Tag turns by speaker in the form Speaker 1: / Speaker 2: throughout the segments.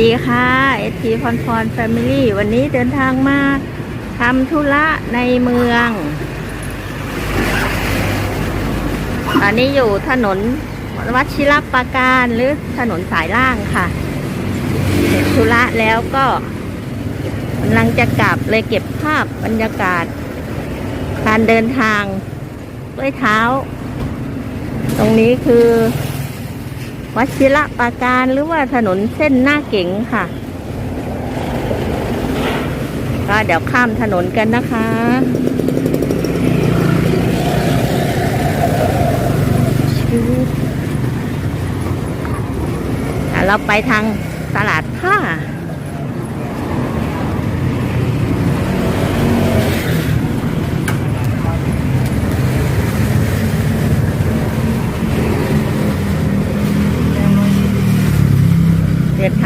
Speaker 1: ดีค่ะเอทีพรพรแฟมิลี่วันนี้เดินทางมาทำธุระในเมืองตอนนี้อยู่ถนนวัชิรปราการหรือถนนสายล่างค่ะเสร็จธุระแล้วก็กำลังจะกลับเลยเก็บภาพบรรยากาศ การเดินทางด้วยเท้า ตรงนี้คือ วัชิระปาการหรือว่าถนนเส้นหน้าเก๋งค่ะ ก็เดี๋ยวข้ามถนนกันนะคะเราไปทางตลาดผ้า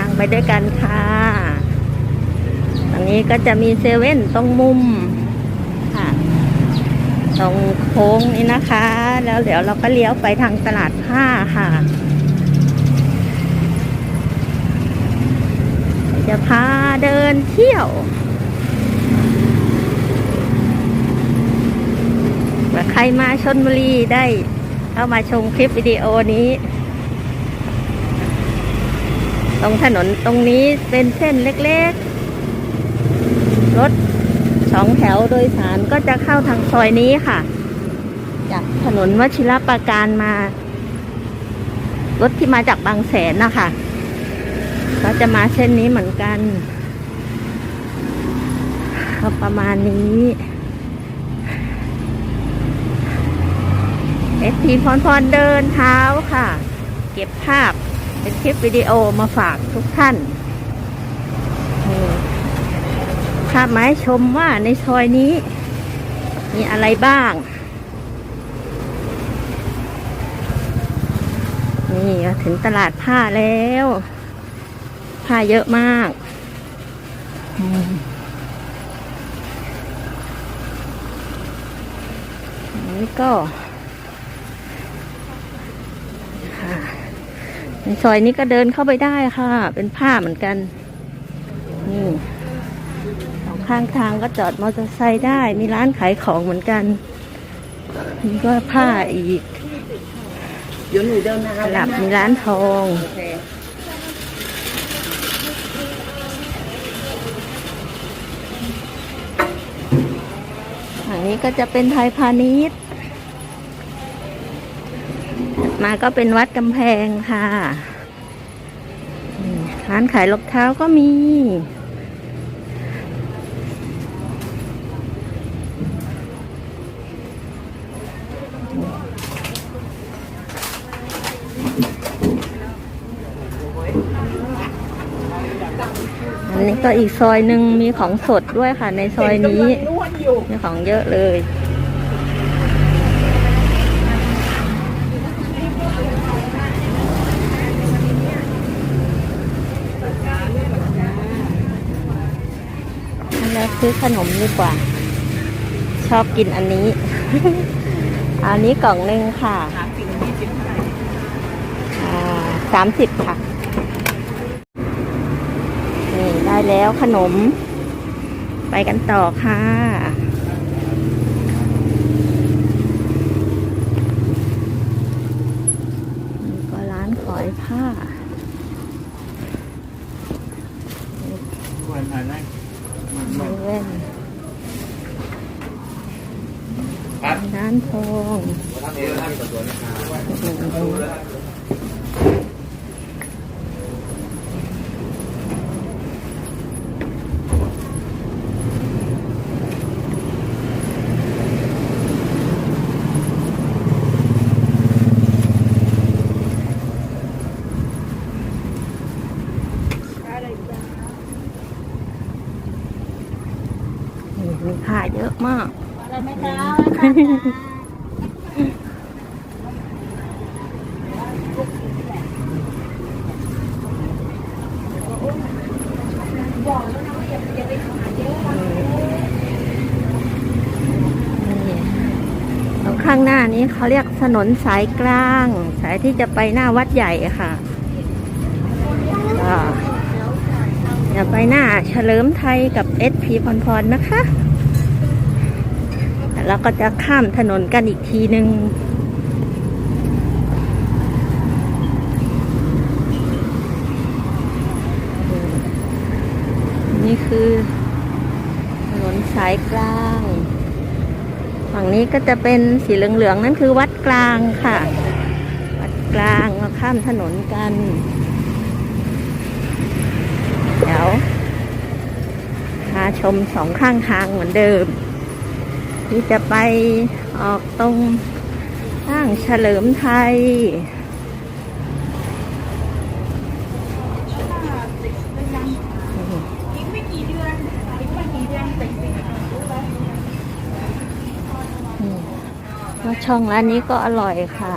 Speaker 1: ง ไปด้วยกันค่ะตรงนี้ก็จะมีเซเว่นตรงมุมค่ะ ตรงโค้งนี้นะคะ แล้วเดี๋ยวเราก็เลี้ยวไปทางตลาดผ้าค่ะ จะพาเดินเที่ยวใครมาชนบุรีได้เข้ามาชมคลิปวิดีโอนี้ ตรงถนนตรงนี้เป็นเส้นเล็กๆ รถสองแถวโดยสารก็จะเข้าทางซอยนี้ค่ะ จากถนนวชิรปราการมา รถที่มาจากบางแสนนะคะก็จะมาเส้นนี้เหมือนกันก็ประมาณนี้ เอสทีพรพรเดินเท้าค่ะ เก็บภาพ เป็นคลิปวิดีโอมาฝากทุกท่านภาพมาให้ชมว่าในซอยนี้ มีอะไรบ้าง นี่ถึงตลาดผ้าแล้ว ผ้าเยอะมากนนี้ก็ ค่ะ ในซอยนี้ก็เดินเข้าไปได้ค่ะ เป็นผ้าเหมือนกัน นี่สองข้างทางก็จอดมอเตอร์ไซค์ได้ มีร้านขายของเหมือนกันนี่ก็ผ้าอีก
Speaker 2: เดี๋ยวหนูเดินทาง
Speaker 1: สลับมีร้านทอง
Speaker 2: โอเค
Speaker 1: อันนี้ก็จะเป็นไทยพาณิชย์ มาก็เป็นวัดกำแพงค่ะนี่ร้านขายรองเท้าก็มี อันนี้ก็อีกซอยหนึ่งมีของสดด้วยค่ะ ในซอยนี้
Speaker 2: นวดอยู่
Speaker 1: มีของเยอะเลย ซื้อขนมดีกว่า ชอบกินอันนี้ อันนี้กล่องหนึ่งค่ะ
Speaker 2: สามสิบ
Speaker 1: ค่ะ นี่ได้แล้วขนม ไปกันต่อค่ะ นี่ก็ร้านขอยผ้า
Speaker 3: ควรทานได้
Speaker 1: เซเว่นร้านทอง
Speaker 3: ท่านนี้ท่านกับตัวนะครับ
Speaker 1: นี่มีผ้าเยอะมาก
Speaker 2: อะไรไหมคะ
Speaker 1: นี่ตรงข้างหน้านี้เขาเรียกถนนสายกลาง สายที่จะไปหน้าวัดใหญ่ค่ะก็จะไปหน้าเฉลิมไทยกับเอสพีพรพรนะคะ แล้วก็จะข้ามถนนกันอีกทีหนึ่งนี่ คือ ถนนสายกลาง ฝั่งนี้ก็จะเป็นสีเหลืองๆ นั่นคือวัดกลางค่ะ วัดกลางมาข้ามถนนกัน เดี๋ยวพาชมสองข้างทางเหมือนเดิม ที่จะไปออกตรงห้างเฉลิมไทย ว่า ช่องร้านนี้ก็อร่อยค่ะ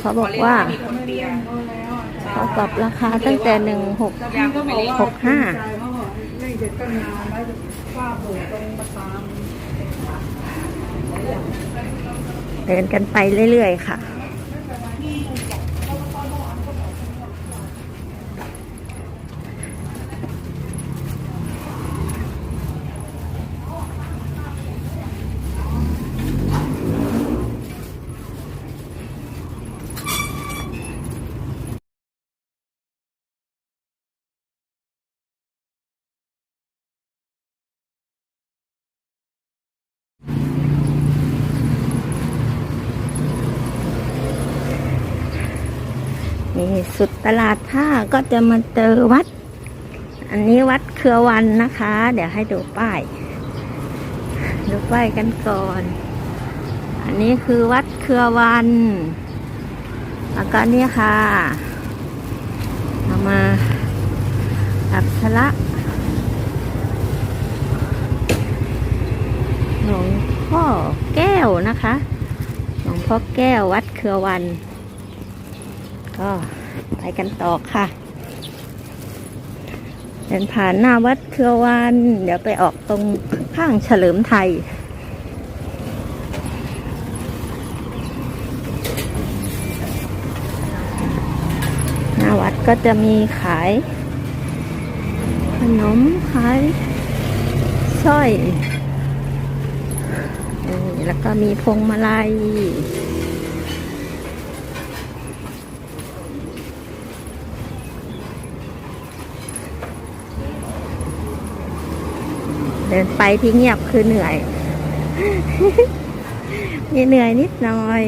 Speaker 1: เขาบอกว่าเขาปรับราคาตั้งแต่หนึ่งหกหกห้าเดินกันไปเรื่อยๆค่ะ นี่สุดตลาดผ้าก็จะมาเจอวัด อันนี้วัดเครือวันนะคะ เดี๋ยวให้ดูป้าย ดูป้ายกันก่อน อันนี้คือวัดเครือวันแล้วก็นี่ค่ะเอามาอับชระหลวงพ่อแก้วนะคะ หลวงพ่อแก้ววัดเครือวัน ก็ไปกันต่อค่ะ เดินผ่านหน้าวัดเครือวัน เดี๋ยวไปออกตรงข้างเฉลิมไทย หน้าวัดก็จะมีขาย ขนมขายสร้อย แล้วก็มีพวงมาลัย เดินไปที่เงียบคือเหนื่อยมีเหนื่อยนิดหน่อย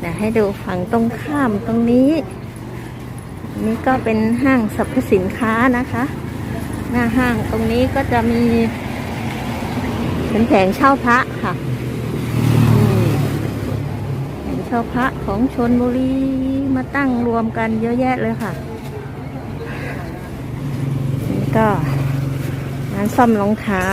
Speaker 1: เดี๋ยวให้ดูฝั่งตรงข้ามตรงนี้ นี่ก็เป็นห้างสรรพสินค้านะคะ หน้าห้างตรงนี้ก็จะมีเป็นแผงเช่าพระค่ะแผงเช่าพระของชนบุรีมาตั้งรวมกันเยอะแยะเลยค่ะ ก็ร้านซ่อมรองเท้า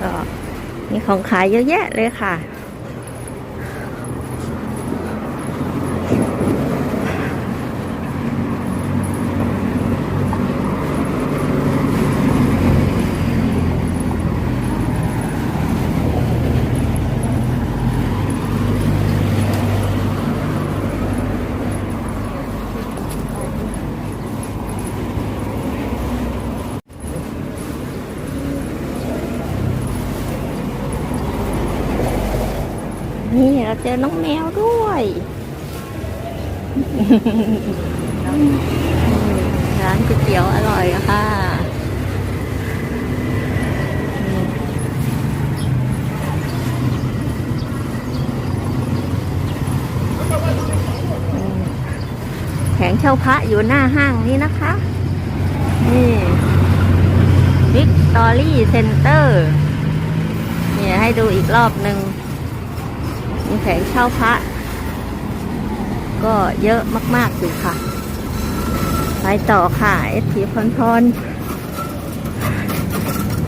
Speaker 1: ก็มีของขายเยอะแยะเลยค่ะ นี่ เราเจอน้องแมวด้วยร้านก๋วยเตี๋ยวอร่อยค่ะอืมแผงเช่าพระอยู่หน้าห้างนี้นะคะ นี่วิกตอรี่เซ็นเตอร์ เนี่ยให้ดูอีกรอบหนึ่ง มีแผงเช่าพระ ก็เยอะมาก ๆ อยู่ค่ะ ไปต่อค่ะเอสพีพรพร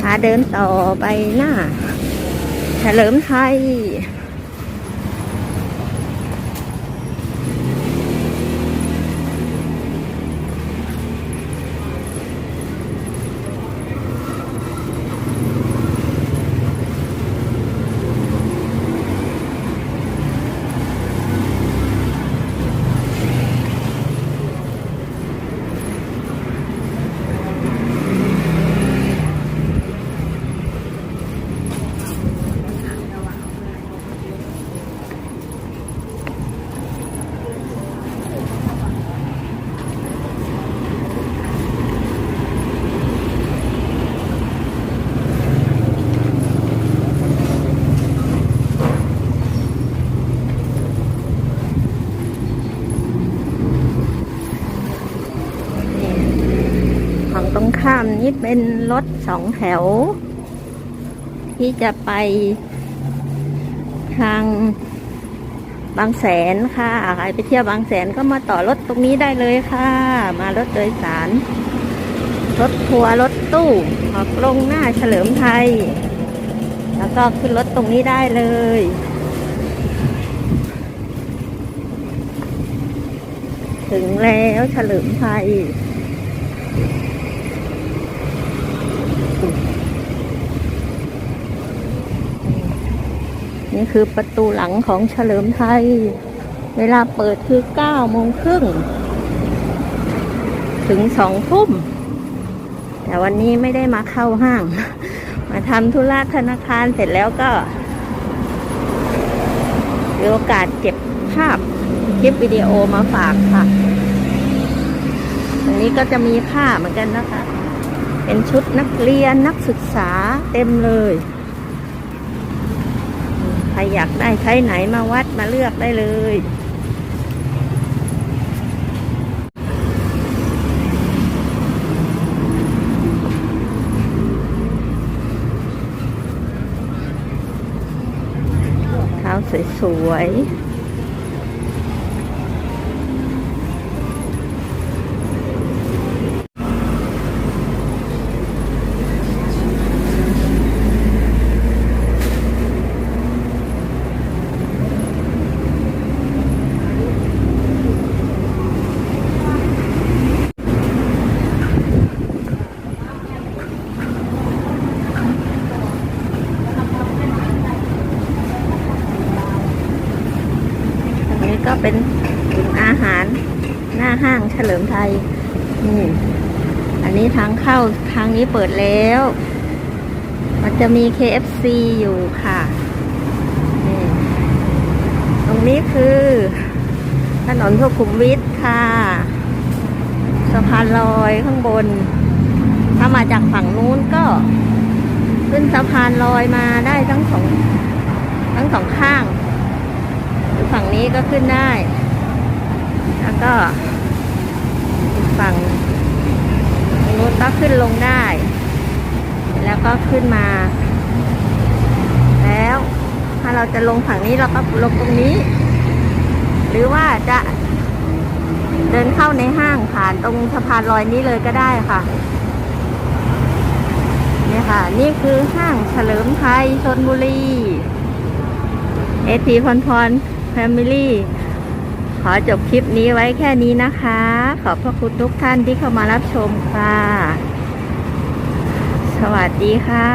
Speaker 1: พาเดินต่อไปหน้า เฉลิมไทย ข้าม นี้เป็นรถสองแถว ที่จะไปทางบางแสนค่ะใครไปเที่ยวบางแสนก็มาต่อรถตรงนี้ได้เลยค่ะ มารถโดยสาร รถทัวร์รถตู้ออกลงหน้าเฉลิมไทย แล้วก็ขึ้นรถตรงนี้ได้เลยถึงแล้วเฉลิมไทย นี่คือประตูหลังของเฉลิมไทย เวลาเปิดคือ 9 โมงครึ่ง ถึง 2 ทุ่ม แต่วันนี้ไม่ได้มาเข้าห้าง มาทำธุระธนาคารเสร็จแล้วก็มีโอกาสเก็บภาพคลิปวิดีโอมาฝากค่ะตรงนี้ก็จะมีผ้าเหมือนกันนะคะ เป็นชุดนักเรียนนักศึกษาเต็มเลย ใครอยากได้ใช้ไหนมาวัดมาเลือกได้เลยเท้าสวยๆ เป็นอาหารหน้าห้างเฉลิมไทยนี่อันนี้ทางเข้าทางนี้เปิดแล้ว มันจะมี KFC อยู่ค่ะนี่ตรงนี้คือถนนสุขุมวิทค่ะสะพานลอยข้างบน ถ้ามาจากฝั่งนู้นก็ ขึ้นสะพานลอยมาได้ทั้งสองทั้งสองข้าง ฝั่งนี้ก็ขึ้นได้ แล้วก็ฝั่งนู้นก็ขึ้นลงได้ แล้วก็ขึ้นมา แล้วถ้าเราจะลงฝั่งนี้เราก็ลงตรงนี้ หรือว่าจะเดินเข้าในห้างผ่านตรงสะพานลอยนี้เลยก็ได้ค่ะเนี่ยค่ะ นี่คือห้างเฉลิมไทยชนบุรีเอทีพรพร แฟมิลี่ขอจบคลิปนี้ไว้แค่นี้นะคะ ขอบพระคุณทุกท่านที่เข้ามารับชมค่ะ สวัสดีค่ะ